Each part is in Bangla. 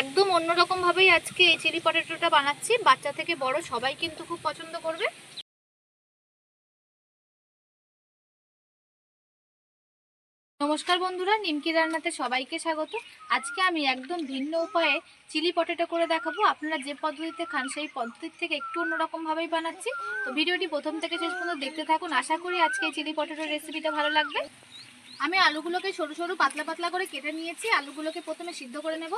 একদম অন্যরকম ভাবেই আজকে এই চিলি পটেটোটা বানাচ্ছি। বাচ্চা থেকে বড় সবাই কিন্তু খুব পছন্দ করবে। নমস্কার বন্ধুরা, নিমকি রান্নাতে সবাইকে স্বাগত। আজকে আমি একদম ভিন্ন উপায়ে চিলি পটেটো করে দেখাবো। আপনারা যে পদ্ধতিতে খান সেই পদ্ধতির থেকে একটু অন্যরকম ভাবেই বানাচ্ছি। তো ভিডিওটি প্রথম থেকে শেষ পর্যন্ত দেখতে থাকুন। আশা করি আজকে এই চিলি পটেটোর রেসিপিটা ভালো লাগবে। আমি আলুগুলোকে সরু সরু, পাতলা পাতলা করে কেটে নিয়েছি। আলুগুলোকে প্রথমে সিদ্ধ করে নেব।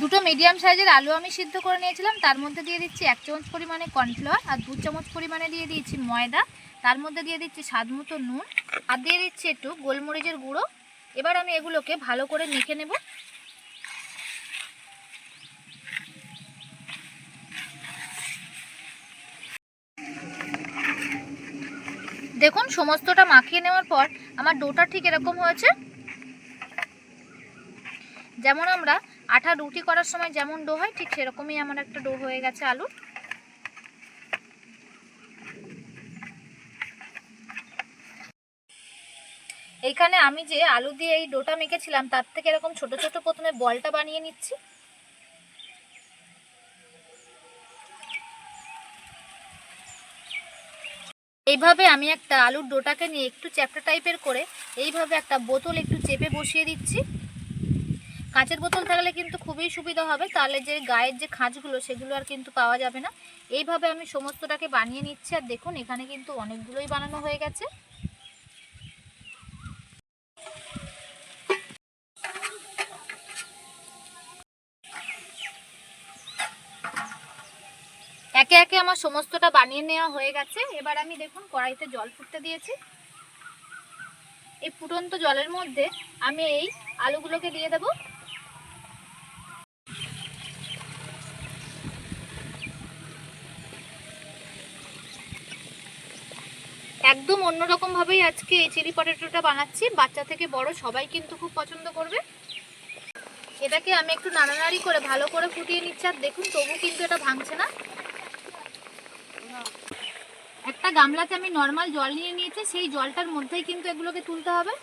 দুটো মিডিয়াম সাইজের আলু আমি সিদ্ধ করে নিয়েছিলাম। তার মধ্যে দিয়ে দিচ্ছি এক চামচ পরিমাণে কর্নফ্লাওয়ার আর দু চামচ পরিমাণে দিয়ে দিয়েছি ময়দা। তার মধ্যে দিয়ে দিচ্ছি স্বাদ মতো নুন আর দিয়ে দিচ্ছি একটু গোলমরিচের গুঁড়ো। এবার আমি এগুলোকে ভালো করে মেখে নেব। দেখুন, সমস্তটা মাখিয়ে নেওয়ার পর আমার ডোটা ঠিক এরকম হয়েছে। যেমন আমরা আঠা রুটি করার সময় যেমন ডো হয়, ঠিক সেরকমই আমার একটা ডো হয়ে গেছে আলু এইখানে আমি যে আলু দিয়ে এই ডোটা মেখেছিলাম, তার থেকে এরকম ছোট ছোট প্রথমে বলটা বানিয়ে নিচ্ছি। এইভাবে আমি একটা আলুর ডোটাকে নিয়ে একটু চ্যাপ্টা টাইপের করে এইভাবে একটা বোতল একটু চেপে বসিয়ে দিচ্ছি। কাঁচের বোতল থাকলে কিন্তু খুবই সুবিধা হবে, তাহলে যে গায়ের যে খাঁজগুলো সেগুলো আর কিন্তু পাওয়া যাবে না। এইভাবে আমি সমস্তটাকে বানিয়ে নিচ্ছি, আর দেখুন এখানে কিন্তু অনেকগুলোই বানানো হয়ে গেছে। একে একে আমার সমস্তটা বানিয়ে নেওয়া হয়ে গেছে। এবার আমি দেখুন কড়াইতে জল ফুটতে দিয়েছি। এই ফুটন্ত জলের মধ্যে আমি এই আলুগুলোকে দিয়ে দেবো। একদম অন্যরকম ভাবেই আজকে এই চিলি পটেটোটা বানাচ্ছি। বাচ্চা থেকে বড় সবাই কিন্তু খুব পছন্দ করবে। এটাকে আমি একটু নাড়ানাড়ি করে ভালো করে ফুটিয়ে নিচ্ছি। আর দেখুন, তবু কিন্তু এটা ভাঙছে না। একটা গামলাতে আমি নর্মাল জল নিয়ে নিয়েছি, সেই জলটার মধ্যেই কিন্তু এগুলোকে তুলতে হবে।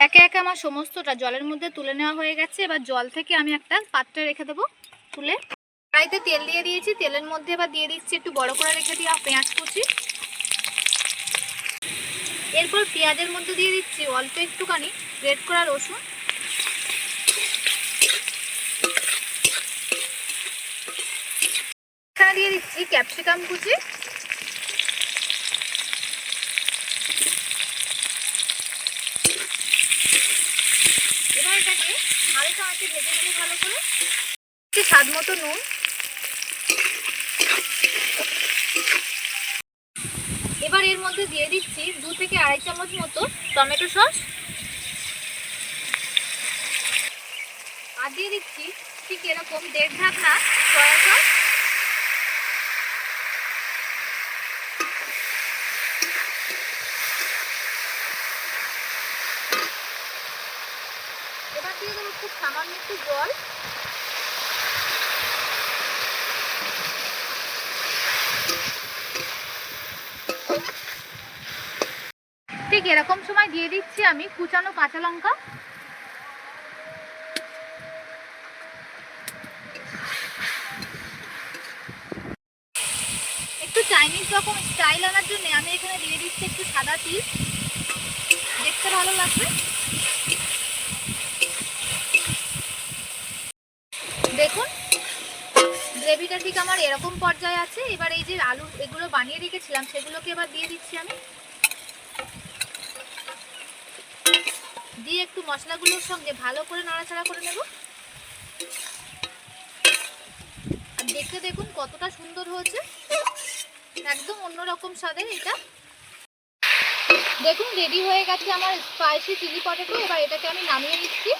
একে একে আমার সমস্তটা জলের মধ্যে তুলে নেওয়া হয়ে গেছে। এবার জল থেকে আমি একটা পাত্রে রেখে দেবো তুলে। কড়াইতে তেল দিয়ে দিয়েছি, তেলের মধ্যে এবার দিয়ে দিচ্ছি একটু বড় করে রেখে দেওয়া পেঁয়াজ কুচি। এরপর পেঁয়াজের মধ্যে দিয়ে দিচ্ছি অল্প একটুখানি রেড করা রসুন। দিয়ে দিচ্ছি ক্যাপসিকাম কুচি। এবার এটাকে হালকা আঁচে ভেজে নেব ভালো করে। স্বাদ মতো নুন। এবার এর মধ্যে দিয়ে দিচ্ছি দু থেকে আড়াই চামচ মতো টমেটো সস। আর দিয়ে দিচ্ছি ঠিক এরকম দেড় ঢাকনা সয়া সস এবার দিয়ে দেবো সামান্য একটু জল। ঠিক এরকম সময় দিয়ে দিচ্ছি আমি কুচানো কাঁচা লঙ্কা। একটু চাইনিজ রকম স্টাইল আনার জন্য আমি এখানে দিয়ে দিচ্ছি একটু সাদা তিল দেখতে ভালো লাগবে দেখুন গ্রেভিটা ঠিক আমার এরকম পর্যায়ে আছে, এবার এই যে আলু এগুলো বানিয়ে রেখেছিলাম, সেগুলোকে এবার দিয়ে দিচ্ছি আমি। দিয়ে একটু মশলাগুলোর সঙ্গে ভালো করে নাড়াচাড়া করে নেব। আর দেখতে দেখুন কতটা সুন্দর হয়েছে। একদম অন্যরকম স্বাদের এটা। দেখুন রেডি হয়ে গেছে আমার স্পাইসি চিলি পটেটো এবার এটাকে আমি নামিয়ে নিচ্ছি।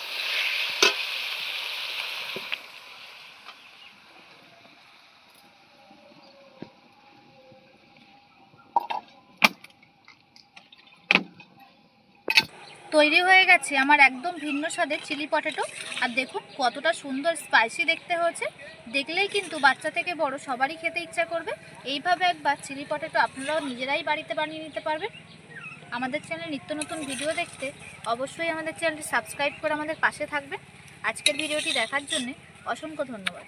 তৈরি হয়ে গেছে আমার একদম ভিন্ন স্বাদের চিলি পটেটো। আর দেখুন কতটা সুন্দর স্পাইসি দেখতে হয়েছে। দেখলেই কিন্তু বাচ্চা থেকে বড় সবারই খেতে ইচ্ছা করবে। এইভাবে একবার চিলি পটেটো আপনারাও নিজেরাই বাড়িতে বানিয়ে নিতে পারবেন। আমাদের চ্যানেলে নিত্য নতুন ভিডিও দেখতে অবশ্যই আমাদের চ্যানেলটি সাবস্ক্রাইব করে আমাদের পাশে থাকবেন। আজকের ভিডিওটি দেখার জন্য অসংখ্য ধন্যবাদ।